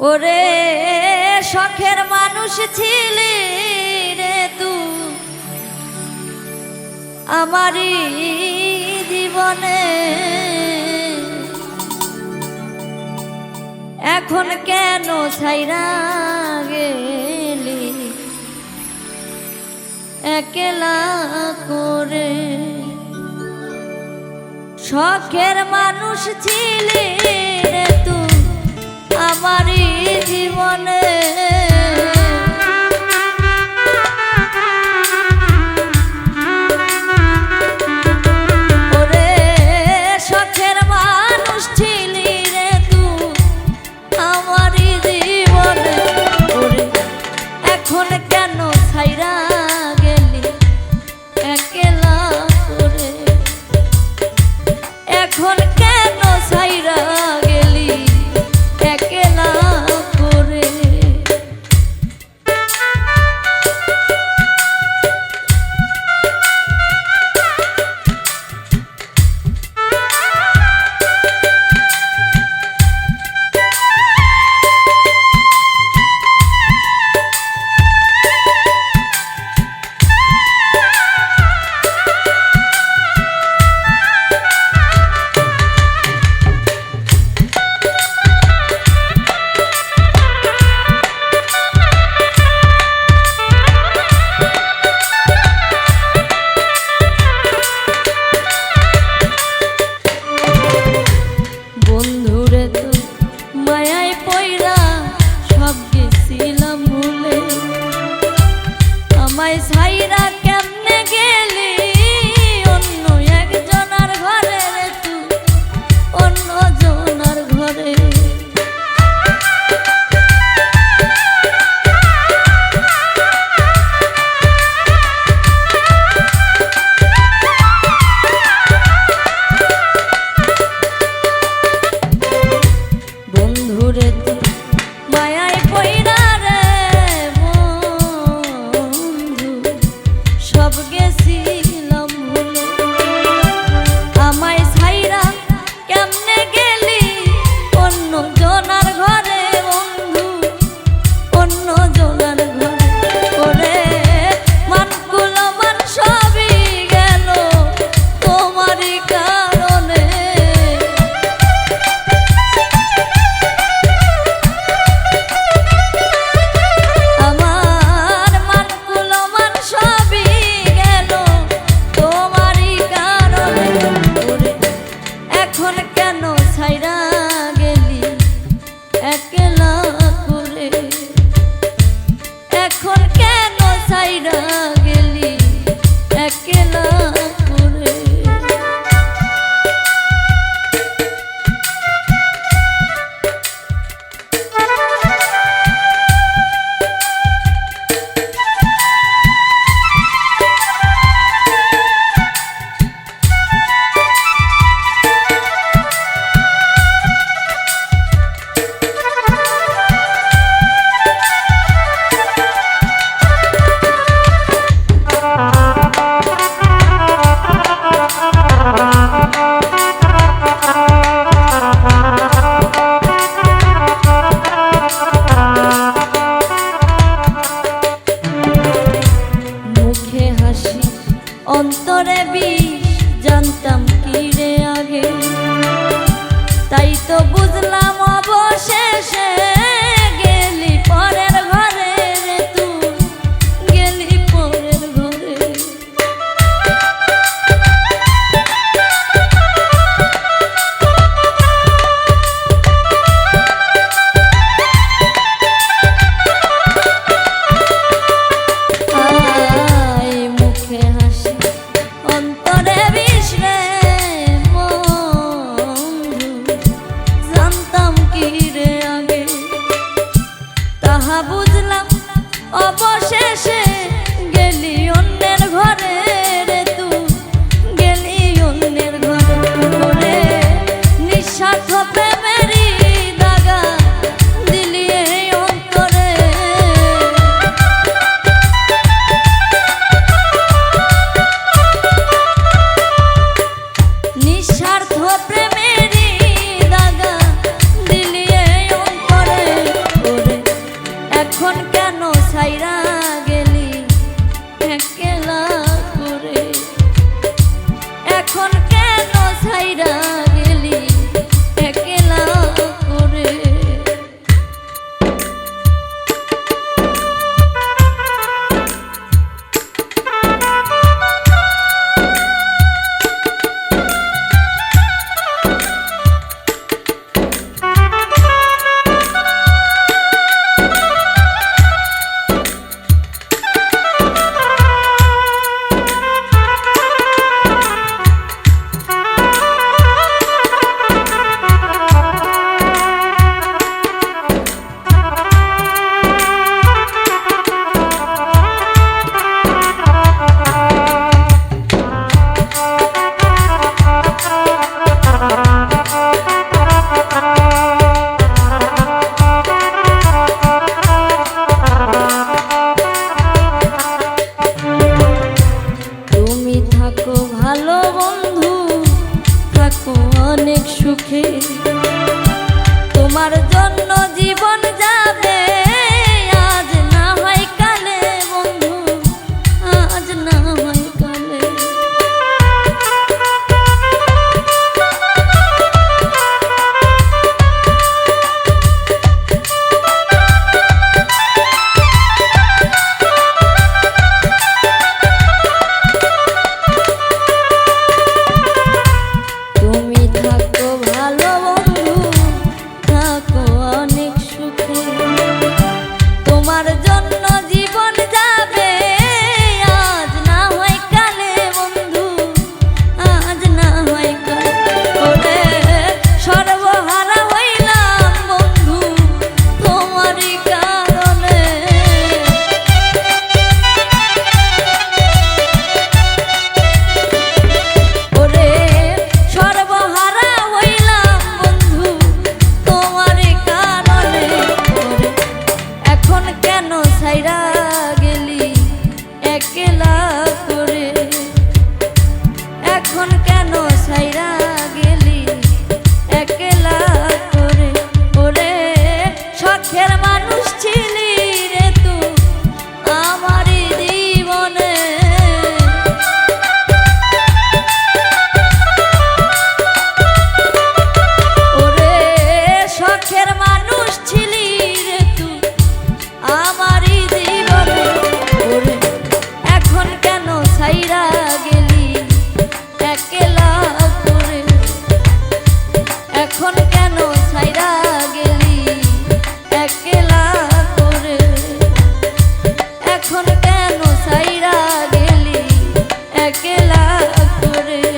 ওরে শখের মানুষ ছিলি রে তু। আমারই জীবনে এখন কেন ছাইরা গেলি? একলা করে শখের মানুষ ছিলি রে তুই always have ধরে